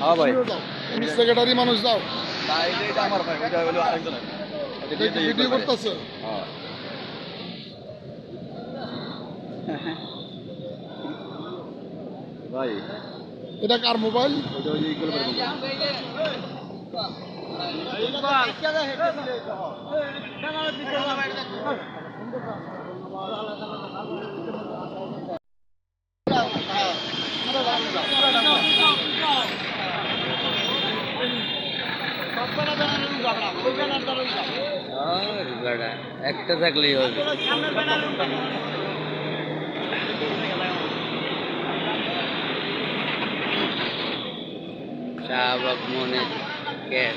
হ্যাঁ ভাই। সেক্রেটারি মানুষ যাও আমার ভাই ওইটা হলো ভিডিও করতেছে। হ্যাঁ। ভাই। এটা কার মোবাইল ওইটা ওই ইকুয়াল একটা থাকলেই হবে শাহবাগ মনে ক্যাট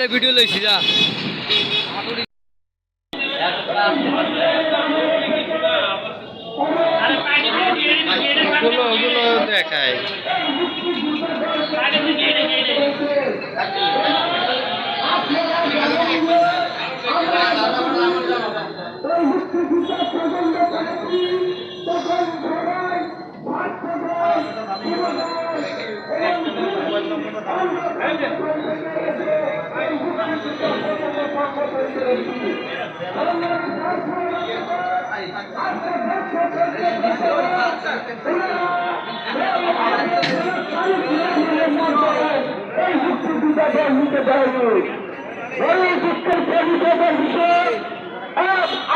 এক মিনিট ভিডিও লইছি যা। ওগুলো ওগুলো দেখায়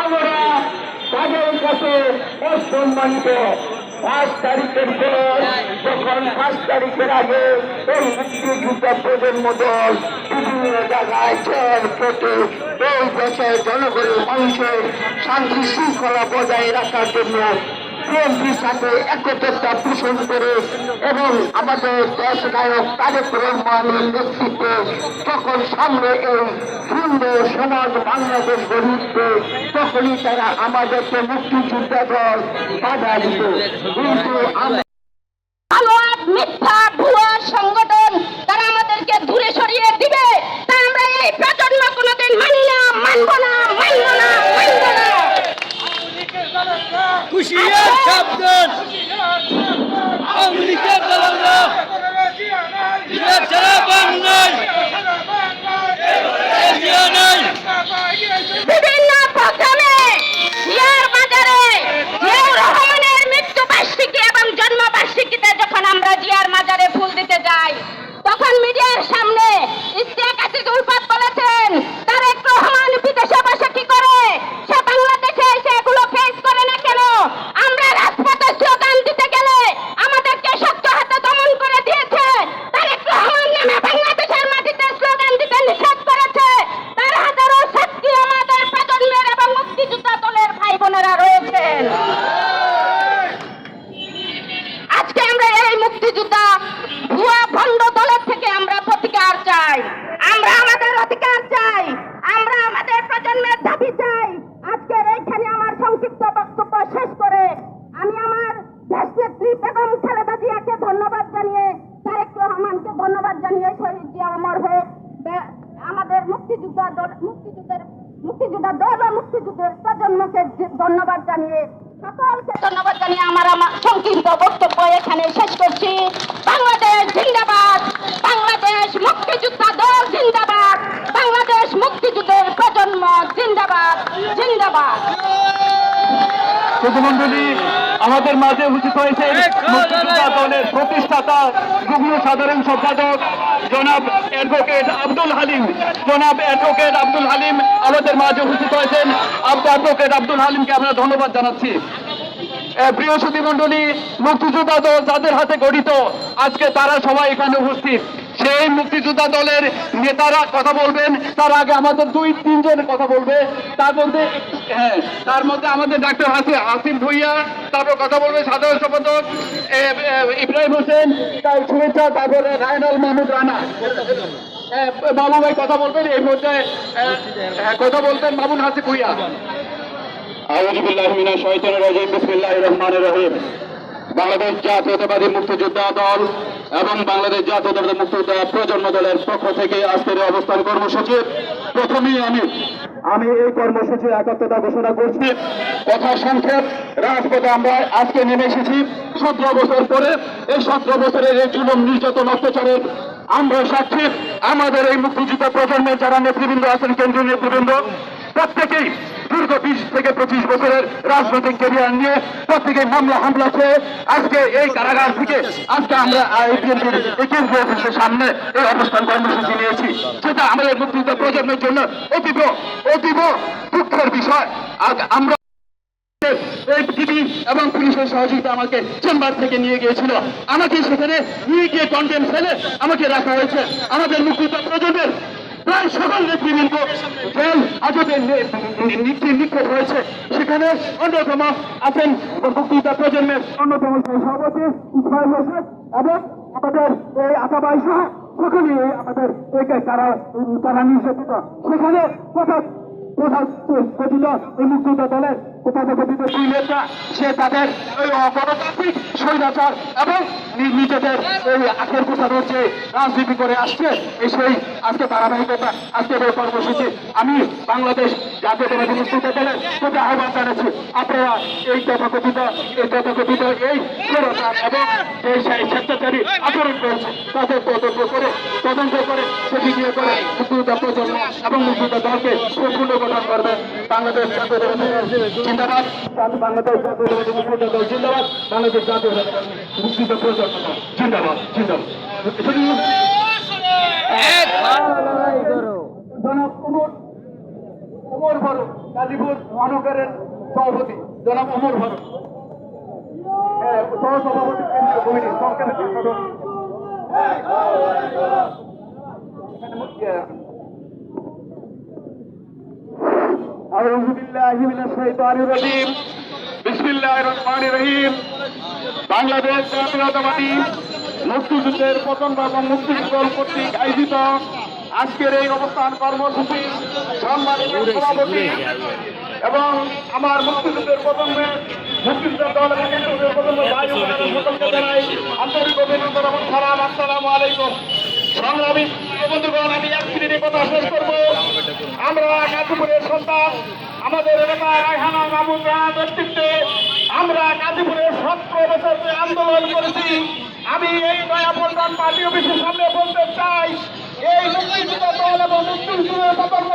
আমরা তাদের কাছে অসম্মানিত পাঁচ তারিখের পর যখন পাঁচ তারিখের আগে এই মুক্তিযুদ্ধ প্রজন্ম দল, বিভিন্ন জল কেটে এই দেশের জনগণের মানুষের শান্তি শৃঙ্খলা বজায় রাখার জন্য বিএনপির সাথে একত্রতা পোষণ করে এবং আমাদের দেশ নায়ক তারেক রহমানের নেতৃত্বে যখন সামনে এই সুন্দর সমাজ বাংলাদেশ গড়ে উঠবে তখনই তারা আমাদেরকে মুক্তিযোদ্ধা দল বাধা দিত কিন্তু আমরা আমাদের প্রজন্মের দাবি চাই। আজকের এইখানে আমার সংক্ষিপ্ত বক্তব্য শেষ করে আমি আমার দেশনেত্রী বেগম খালেদা জিয়াকে ধন্যবাদ জানিয়ে, তারেক রহমানকে ধন্যবাদ জানিয়ে শহীদ জিয়া অমর হয়ে আমাদের মুক্তিযোদ্ধা মুক্তিযুদ্ধের, মুক্তিযোদ্ধা দল ও মুক্তিযুদ্ধের প্রজন্মকে ধন্যবাদ জানিয়ে সকলকে ধন্যবাদ জানিয়ে আমার আমার সংক্ষিপ্ত বক্তব্য এখানে শেষ করছি বাংলাদেশ জিন্দাবাদ বাংলাদেশ মুক্তিযোদ্ধা দল জিন্দাবাদ বাংলাদেশ মুক্তিযুদ্ধের প্রজন্ম জিন্দাবাদ জিন্দাবাদ প্রতিমন্ডলী আমাদের মাঝে উপস্থিত হয়েছে দলের প্রতিষ্ঠাতা যুগ্ম সাধারণ সম্পাদক জনাব অ্যাডভোকেট আব্দুল হালিম। জনাব অ্যাডভোকেট আব্দুল হালিম আমাদের মাঝে উপস্থিত হয়েছেন। অ্যাডভোকেট আব্দুল হালিমকে আমরা ধন্যবাদ জানাচ্ছি। প্রিয় মন্ডলী মুক্তিযোদ্ধা দল যাদের হাতে গঠিত, আজকে তারা সবাই এখানে উপস্থিত। সেই মুক্তিযোদ্ধা দলের নেতারা কথা বলবেন। তার আগে আমাদের দুই তিনজন কথা বলবে। তার মধ্যে হ্যাঁ তার মধ্যে আমাদের ডাক্তার হাসিম হাসিম ভুইয়া তারপর কথা বলবে সাধারণ সম্পাদক ইব্রাহিম হোসেন তার শুভেচ্ছা তারপরে রায়নাল মাহমুদ রানা। বাবু ভাই কথা বলবেন এই এ, এ, কথা বলবেন মামুন হাসি ভুইয়া। বাংলাদেশ জাতীয়তাবাদী মুক্তিযোদ্ধা দল এবং বাংলাদেশ জাতীয়তাবাদী মুক্তিযোদ্ধা প্রজন্ম দলের পক্ষ থেকে আজকের অবস্থান কর্মসূচি প্রথমেই আমি আমি এই কর্মসূচির একাত্মতা ঘোষণা করছি। কথা সংক্ষেপ রাজপথে আমরা আজকে নেমে এসেছি। সতেরো বছর পরে এই সতেরো বছরের এই জুলুম নির্যাতন অত্যাচারের আমরা সাক্ষী। আমাদের এই মুক্তিযুদ্ধ প্রজন্মের যারা নেতৃবৃন্দ আছেন কেন্দ্রীয় নেতৃবৃন্দ প্রত্যেকেই দীর্ঘ বিশ থেকে পঁচিশ বছরের রাজনৈতিক ক্যারিয়ার নিয়ে প্রত্যেকে মামলা হামলা খেয়ে আজকে এই কারাগার থেকে আজকে আমরা কেন্দ্রীয় অফিসের সামনে এই অবস্থান কর্মসূচি নিয়েছি। সেটা আমাদের মুক্তিযুদ্ধ প্রজন্মের জন্য অতীব অতীব দুঃখের বিষয়। আমরা এবং পুলিশের সহযোগিতা আমাকে চেম্বার থেকে নিয়ে গিয়েছিল। আমাকে সেখানে নিয়ে গিয়ে কন্টেম ফেলে আমাকে রাখা হয়েছে। আমাদের মুক্তিযুদ্ধ প্রজন্মের প্রায় সকল নেতৃবৃন্দ আজকে নীতি নিক্ষেপ রয়েছে। সেখানে অন্যতম আছেন বক্তৃতা প্রজন্মের অন্যতম সভাপতি ইসমাইল হোসেন এবং আমাদের এই আকা সহ সকলেই আমাদের একে তারা তারা নির্যাতিত। সেখানে প্রধান প্রধান কথিত এই মুক্তিতা দলের কোথাও কথিত দুই নেতা, সে তাদের ওই গণতান্ত্রিক স্বৈরাচার এবং নিজেদের এই আখের কোথানোর যে রাজনীতি করে আসছে, এই সেই আজকে ধারাবাহিকতা, আজকের এই কর্মসূচি। আমি বাংলাদেশ জাতীয়তাবাদী মুক্তিযুদ্ধ দলের প্রতি আহ্বান জানাচ্ছি আপনারা এই তথাকথিত এই তথাকথিত এই এবং এই সেই স্বেচ্ছাচারী আচরণ করেছে তাদের তদন্ত করে তদন্ত করে সেটি দিয়ে করে মুক্তিযুদ্ধ প্রজন্ম এবং মুক্তিযুদ্ধ দলকে সম্পূর্ণ গঠন করবে বাংলাদেশ জিন্দাবাদ বাংলাদেশ মুক্তিযুদ্ধ দল জিন্দাবাদ বাংলাদেশ মুক্তিযুদ্ধ প্রজন্ম দল জিন্দাবাদ জিন্দাবাদ শুধু জনাব উমর উমর ফারুক গাজীপুর মহানগরের সভাপতি জনাব উমর ফারুক হ্যাঁ, সহসভাপতি কেন্দ্রীয় কমিটি সংস্কারের সংগঠন أعوذ بالله من الشيطان الرجيم بسم الله الرحمن الرحيم বাংলাদেশ জাতীয়তাবাদী মুক্তিযুদ্ধের পতন এবং মুক্তিযুদ্ধ কর্তৃক আয়োজিত আজকের এই অবস্থান কর্মসূচি সম্মানিত সভাপতি এবং আমার মুক্তিযুদ্ধের প্রজন্মে মুক্তিযুদ্ধের দল এবং সকলকে জানাই আন্তরিক অভিনন্দন এবং সালাম আসসালামু আলাইকুম। সংগ্রামী বন্ধুগণ আমি এক মিনিটে কথা শেষ করব। আমরা গাজীপুরের সন্তান আমাদের এলাকায় রায়হানা মাহমুদ রানার নেতৃত্বে আমরা গাজীপুরের সতেরো বছর আন্দোলন করেছি। আমি এই নয়াপল্টন পার্টি অফিসের সামনে বলতে চাই এই দল এবং মুক্তিযুদ্ধের প্রকল্প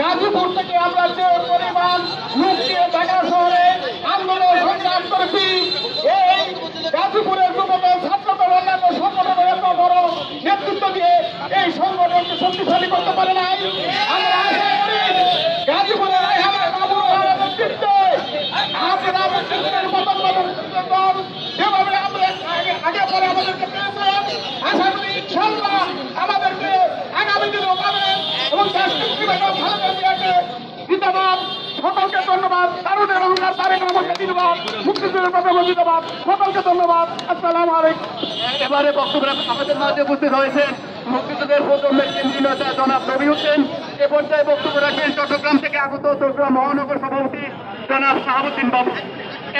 গাজীপুর থেকে আমরা যে পরিমাণ লোক শহরে আন্দোলন সংগ্রাম করেছি। এই গাজীপুরের যুবদল, ছাত্রদল, অন্যান্য সংগঠনের এত বড় নেতৃত্ব এই সংগঠনকে শক্তিশালী করতে পারে নাই আমরা আশা করি গাজীপুরের রায়হানা বাবুর রহমানের নেতৃত্বে আপনারা মুক্তিযুদ্ধের মতন মতন দল যেভাবে আমরা আগে আগে পরে আমাদেরকে পেয়েছেন আশা করি ইনশাল্লাহ আমাদেরকে আগামী দিনেও পাবেন এবং রাষ্ট্রপতি ম্যাডাম খালেদা জিয়াকে জিন্দাবাদ সকলকে ধন্যবাদ। তারুণের অহংকার তারেক রহমানকে ধন্যবাদ। মুক্তিযুদ্ধের কথা জিন্দাবাদ। সকলকে ধন্যবাদ। আসসালামু আলাইকুম। এবারে বক্তব্যরা আমাদের মাঝে উপস্থিত হয়েছে মুক্তিযুদ্ধের প্রজন্মের কেন্দ্রীয় নেতা জনাব রবি হোসেন। এ পর্যায়ে বক্তব্য রাখেন চট্টগ্রাম থেকে আগত চট্টগ্রাম মহানগর সভাপতি জনাব শাহাবুদ্দিন বাবু।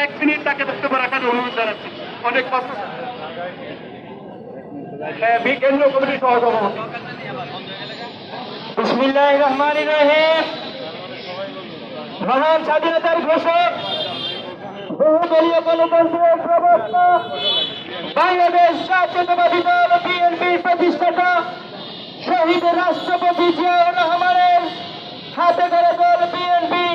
এক মিনিট তাকে বক্তব্য রাখার অনুরোধ জানাচ্ছি। অনেক কষ্ট। হ্যাঁ, কেন্দ্রীয় কমিটির সহসভাপতি। বিসমিল্লাহ রহমান রহিম। মহান স্বাধীনতার ঘোষক বহুদলীয় গণতন্ত্রের প্রবক্তা, বাংলাদেশ জাতীয়তাবাদী দল বিএনপির প্রতিষ্ঠাতা, শহীদ রাষ্ট্রপতি জিয়াউর রহমানের হাতে করে দল, বিএনপি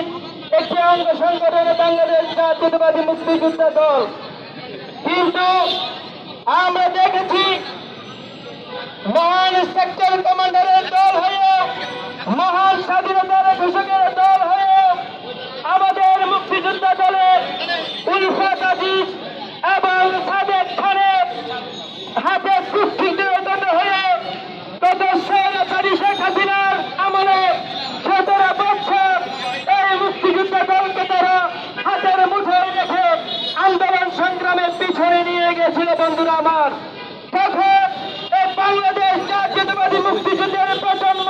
একটি অঙ্গ সংগঠন, বাংলাদেশ জাতীয়তাবাদী মুক্তিযোদ্ধা দল। কিন্তু আমরা দেখেছি মহান সেক্টর কমান্ডারের দল হয়ে মহান স্বাধীনতার ঘোষকের দল মুক্তিযোদ্ধা দলের উলফাত আজিজ এবং সাদেক খানের হাতে কুস্তিতে দণ্ড হয়ে গত স্বৈরাচারী শেখ হাসিনার আমলে সতেরো বছর এই মুক্তিযুদ্ধ দলকে তারা হাতের মুঠোয় রেখে আন্দোলন সংগ্রামের পিছনে নিয়ে গেছিল, বন্ধুরা আমার। তখন বাংলাদেশ জাতীয়তাবাদী মুক্তিযুদ্ধের প্রজন্ম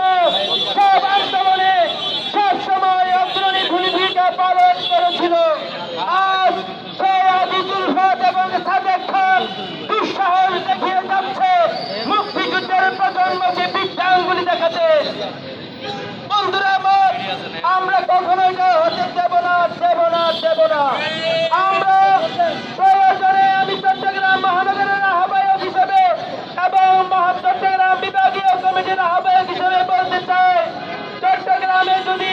সব আন্দোলনে পালন করেছিল। আজ সেই আজিজুল হক এবং সাদেক খান দুঃসাহস দেখিয়ে যাচ্ছে। মুক্তিযুদ্ধের প্রজন্মকে বিদ্যাঙ্গুলি দেখাতে। বন্ধুরা আমার, আমরা কখনোই এটা হতে দেব না দেব না দেব না। আমরা প্রয়োজনে আমি চট্টগ্রাম মহানগরের আহ্বায়ক হিসেবে এবং চট্টগ্রাম বিভাগীয় কমিটির আহ্বায়ক হিসেবে বলতে চাই, চট্টগ্রামে যদি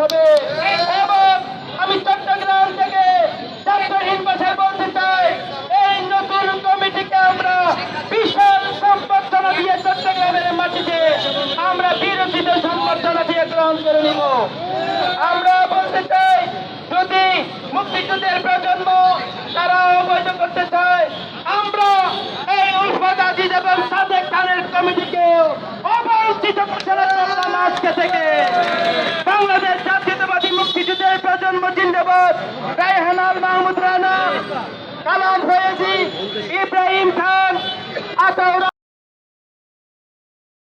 হবে। এবং আমি চট্টগ্রাম থেকে দায়িত্বহীন ভাষায় বলতে চাই, এই নতুন কমিটিকে আমরা বিশাল সম্বর্ধনা দিয়ে চট্টগ্রামের মাটিতে আমরা বিরোচিত সম্বর্ধনা দিয়ে গ্রহণ করে নিব। আমরা বলতে চাই, যদি মুক্তিযুদ্ধের প্রজন্ম তারা অবৈধ করতে চায়, আমরা এই উলফাত আজিজ এবং সাদেক খানের কমিটিকে অবঞ্চিত ঘোষণা করলাম আজকে থেকে বাংলাদেশ রায়হানাল মাহমুদ রানা। কালাম হয়েছি ইব্রাহিম খান আতাউর